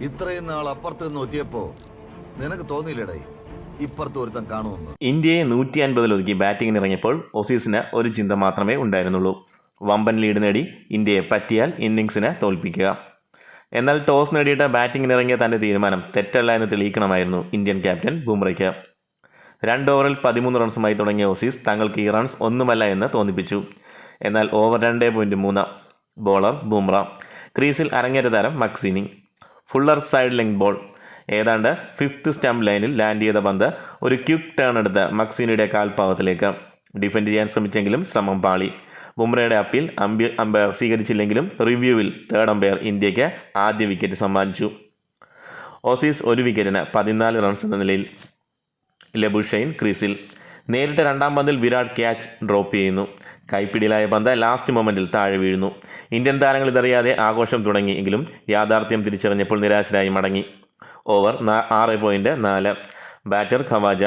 ഇത്രയും നാൾ അപ്പുറത്ത് നിന്ന് നിനക്ക് തോന്നിയില്ലടേ ഇപ്പുറത്ത് കാണുമെന്ന്. ഇന്ത്യയെ നൂറ്റി അൻപതിൽ ഒതുക്കി ബാറ്റിംഗിന് ഇറങ്ങിയപ്പോൾ ഓസീസിന് ഒരു ചിന്ത മാത്രമേ ഉണ്ടായിരുന്നുള്ളൂ. വമ്പൻ ലീഡ് നേടി ഇന്ത്യയെ പറ്റിയാൽ ഇന്നിങ്സിനെ തോൽപ്പിക്കുക. എന്നാൽ ടോസ് നേടിയിട്ട് ബാറ്റിംഗിന് ഇറങ്ങിയ തന്റെ തീരുമാനം തെറ്റല്ല എന്ന് തെളിയിക്കണമായിരുന്നു ഇന്ത്യൻ ക്യാപ്റ്റൻ ബുംറയ്ക്ക്. രണ്ട് ഓവറിൽ പതിമൂന്ന് റൺസുമായി തുടങ്ങിയ ഓസീസ് തങ്ങൾക്ക് ഈ റൺസ് ഒന്നുമല്ല എന്ന് തോന്നിപ്പിച്ചു. എന്നാൽ ഓവർ രണ്ട് പോയിന്റ് മൂന്ന് ബോളർ ബുംറ. ക്രീസിൽ അരങ്ങേറ്റ താരം McSweeney. Fuller side length ball. ഏതാണ്ട് ഫിഫ്ത്ത് സ്റ്റംപ് ലൈനിൽ ലാൻഡ് ചെയ്ത പന്ത് ഒരു ക്യുക്ക് ടേൺ എടുത്ത് മക്സീനിയുടെ കാൽപാവത്തിലേക്ക് ഡിഫെൻഡ് ചെയ്യാൻ ശ്രമിച്ചെങ്കിലും ശ്രമം പാളി. ബുംറയുടെ അപ്പീൽ അമ്പി അമ്പയർ സ്വീകരിച്ചില്ലെങ്കിലും റിവ്യൂവിൽ തേർഡ് അമ്പയർ ഇന്ത്യയ്ക്ക് ആദ്യ വിക്കറ്റ് സമ്മാനിച്ചു. ഓസീസ് ഒരു വിക്കറ്റിന് പതിനാല് റൺസ് എന്ന നിലയിൽ. ലബുഷൈൻ ക്രീസിൽ. നേരിട്ട് രണ്ടാം പന്തിൽ വിരാട് ക്യാച്ച് ഡ്രോപ്പ് ചെയ്യുന്നു. കൈപ്പിടിയിലായ പന്ത് ലാസ്റ്റ് മൊമെന്റിൽ താഴെ വീഴുന്നു. ഇന്ത്യൻ താരങ്ങൾ ഇതറിയാതെ ആഘോഷം തുടങ്ങി എങ്കിലും യാഥാർത്ഥ്യം തിരിച്ചറിഞ്ഞപ്പോൾ നിരാശരായി മടങ്ങി. ഓവർ ആറ് പോയിന്റ് നാല്. ബാറ്റർ ഖവാജ.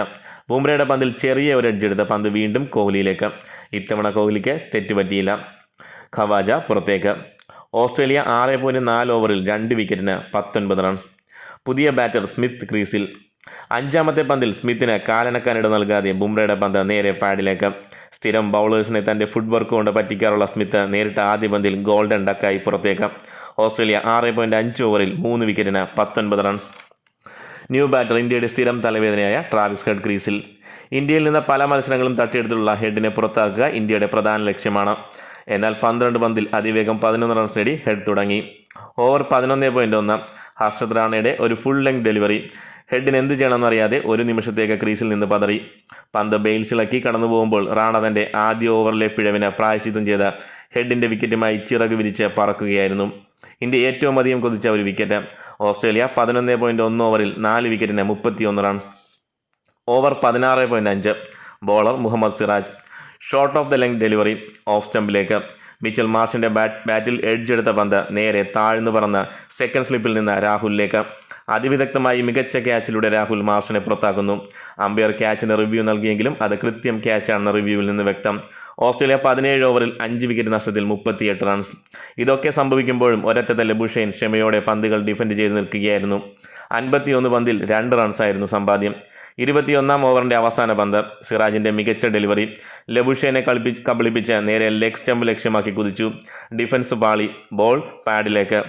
ബുംറയുടെ പന്തിൽ ചെറിയ ഒരു എഡ്ജ് എടുത്ത പന്ത് വീണ്ടും കോഹ്ലിയിലേക്ക്. ഇത്തവണ കോഹ്ലിക്ക് തെറ്റുപറ്റിയില്ല. ഖവാജ പുറത്തേക്ക്. ഓസ്ട്രേലിയ ആറ് പോയിന്റ് നാല് ഓവറിൽ രണ്ട് വിക്കറ്റിന് പത്തൊൻപത് റൺസ്. പുതിയ ബാറ്റർ സ്മിത്ത് ക്രീസിൽ. അഞ്ചാമത്തെ പന്തിൽ സ്മിത്തിന് കാലനക്കാനിട നൽകാതെ ബുംറയുടെ പന്ത് നേരെ പാഡിലേക്ക്. സ്ഥിരം ബൗളേഴ്സിനെ തന്റെ ഫുഡ് വർക്ക് കൊണ്ട് പറ്റിക്കാറുള്ള സ്മിത്ത് നേരിട്ട ആദ്യ പന്തിൽ ഗോൾഡൻ ഡക്കായി പുറത്തേക്ക്. ഓസ്ട്രേലിയ ആറ് പോയിന്റ് അഞ്ച് ഓവറിൽ മൂന്ന് വിക്കറ്റിന് പത്തൊൻപത് റൺസ് ന്യൂ ബാറ്റർ ഇന്ത്യയുടെ സ്ഥിരം തലവേദനയായ ട്രാവിസ് ഹെഡ് ക്രീസിൽ ഇന്ത്യയിൽ നിന്ന് പല മത്സരങ്ങളും തട്ടിയെടുത്തുള്ള ഹെഡിനെ പുറത്താക്കുക ഇന്ത്യയുടെ പ്രധാന ലക്ഷ്യമാണ്. എന്നാൽ പന്ത്രണ്ട് പന്തിൽ അതിവേഗം പതിനൊന്ന് റൺസ് നേടി ഹെഡ് തുടങ്ങി. ഓവർ പതിനൊന്ന് പോയിന്റ് ഒന്ന്. ഹർഷത് റാണയുടെ ഒരു ഫുൾ ലെങ്ത് ഡെലിവറി ഹെഡിന് എന്ത് ചെയ്യണമെന്നറിയാതെ ഒരു നിമിഷത്തേക്ക് ക്രീസിൽ നിന്ന് പതറി. പന്ത് ബെയിൽസിളക്കി കടന്നു പോകുമ്പോൾ റാണ തന്റെ ആദ്യ ഓവറിലെ പിഴവിനെ പ്രായശ്ചിത്തം ചെയ്ത ഹെഡിന്റെ വിക്കറ്റുമായി ചിറക് വിരിച്ച് പറക്കുകയായിരുന്നു. ഇന്ത്യ ഏറ്റവും അധികം കൊതിച്ച ഒരു വിക്കറ്റ് ഓസ്ട്രേലിയ പതിനൊന്ന് പോയിന്റ് ഒന്ന് ഓവറിൽ നാല് വിക്കറ്റിന് മുപ്പത്തിയൊന്ന് റൺസ് ഓവർ പതിനാറ് പോയിന്റ് അഞ്ച്. Bowler Muhammad Siraj. Short of the length delivery off സ്റ്റംപിലേക്ക് Mitchell മാർഷിന്റെ ബാറ്റ് ബാറ്റിൽ എഡ്ജ് എടുത്ത പന്ത് നേരെ താഴ്ന്നു പറന്ന് സെക്കൻഡ് സ്ലിപ്പിൽ നിന്ന് രാഹുലിലേക്ക്. അതിവിദഗ്ധമായി മികച്ച ക്യാച്ചിലൂടെ രാഹുൽ മാർഷിനെ പുറത്താക്കുന്നു. അമ്പയർ ക്യാച്ചിന് റിവ്യൂ നൽകിയെങ്കിലും അത് കൃത്യം ക്യാച്ചാണെന്ന റിവ്യൂവിൽ നിന്ന് വ്യക്തം. ഓസ്ട്രേലിയ പതിനേഴ് ഓവറിൽ അഞ്ച് വിക്കറ്റ് നഷ്ടത്തിൽ മുപ്പത്തിയെട്ട് റൺസ് ഇതൊക്കെ സംഭവിക്കുമ്പോഴും ഒരറ്റത്തെ ലബുഷൈൻ ക്ഷമയോടെ പന്തുകൾ ഡിഫെൻഡ് ചെയ്ത് നിൽക്കുകയായിരുന്നു. അൻപത്തിയൊന്ന് പന്തിൽ രണ്ട് റൺസായിരുന്നു സമ്പാദ്യം. ഇരുപത്തിയൊന്നാം ഓവറിന്റെ അവസാന പന്ത് സിറാജിന്റെ മികച്ച ഡെലിവറി. ലബുഷേനെ കളിപ്പി കബളിപ്പിച്ച് നേരെ ലെഗ് സ്റ്റംപ് ലക്ഷ്യമാക്കി കുതിച്ചു. ഡിഫൻസ് പാളി ബോൾ പാഡിലേക്ക്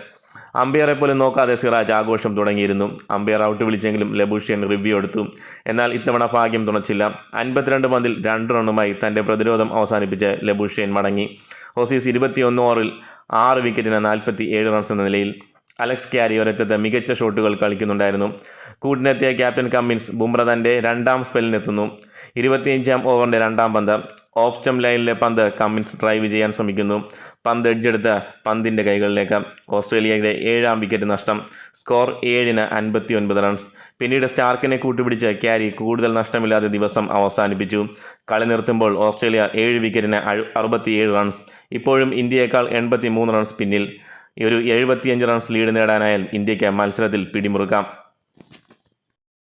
അമ്പയറെ പോലും നോക്കാതെ സിറാജ് ആഘോഷം തുടങ്ങിയിരുന്നു. അമ്പയർ ഔട്ട് വിളിച്ചെങ്കിലും ലബുഷ്യൻ റിവ്യൂ എടുത്തു. എന്നാൽ ഇത്തവണ ഭാഗ്യം തുണച്ചില്ല. അൻപത്തിരണ്ട് പന്തിൽ രണ്ട് റണ്ണുമായി തന്റെ പ്രതിരോധം അവസാനിപ്പിച്ച് ലബുഷ്യൻ മടങ്ങി. ഓസീസ് ഇരുപത്തിയൊന്ന് ഓവറിൽ ആറ് വിക്കറ്റിന് നാൽപ്പത്തി ഏഴ് റൺസ് എന്ന നിലയിൽ. അലക്സ് ക്യാരി ഒരറ്റത്ത് മികച്ച ഷോട്ടുകൾ കളിക്കുന്നുണ്ടായിരുന്നു. കൂട്ടിനെത്തിയ ക്യാപ്റ്റൻ കമ്മിൻസ് ബുംറ തന്റെ രണ്ടാം സ്പെല്ലിനെത്തുന്നു. ഇരുപത്തിയഞ്ചാം ഓവറിന്റെ രണ്ടാം പന്ത്. ഓഫ് സ്റ്റം ലൈനിലെ പന്ത് കമ്മിൻസ് ഡ്രൈവ് ചെയ്യാൻ ശ്രമിക്കുന്നു. പന്ത് എഡ്ജെടുത്ത് പന്തിന്റെ കൈകളിലേക്ക്. ഓസ്ട്രേലിയയുടെ ഏഴാം വിക്കറ്റ് നഷ്ടം. സ്കോർ ഏഴിന് അൻപത്തി ഒൻപത് റൺസ്. പിന്നീട് സ്റ്റാർക്കിനെ കൂട്ടുപിടിച്ച് ക്യാരി കൂടുതൽ നഷ്ടമില്ലാതെ ദിവസം അവസാനിപ്പിച്ചു. കളി നിർത്തുമ്പോൾ ഓസ്ട്രേലിയ ഏഴ് വിക്കറ്റിന് അറുപത്തിയേഴ് റൺസ്. ഇപ്പോഴും ഇന്ത്യയേക്കാൾ എൺപത്തി മൂന്ന് റൺസ് പിന്നിൽ. ഒരു എഴുപത്തിയഞ്ച് റൺസ് ലീഡ് നേടാനായാൽ ഇന്ത്യയ്ക്ക് മത്സരത്തിൽ പിടിമുറുക്കാം.